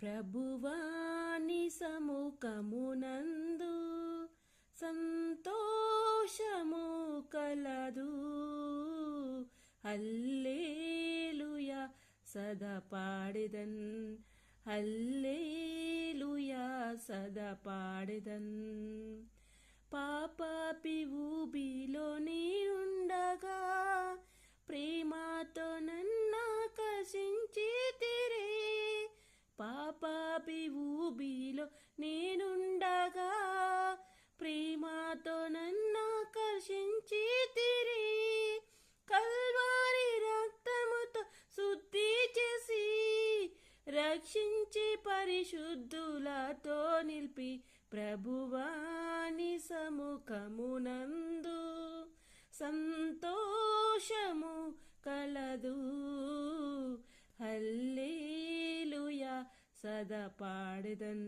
ప్రభువాని సముఖమునందు సంతోషము కలదు హల్లేలుయా సదా పాడిదన్ హల్లేలుయా సదా పాడిదన్ పాపాపి పాపి ఊబిలో నేనుండగా ప్రేమతో నన్నాకర్షించి తిరి. కల్వారి రక్తముతో శుద్ధి చేసి రక్షించి పరిశుద్ధులతో నిలిపి ప్రభువాని సముఖమునందు సంతోషము కలదు. சதா பாடுதன்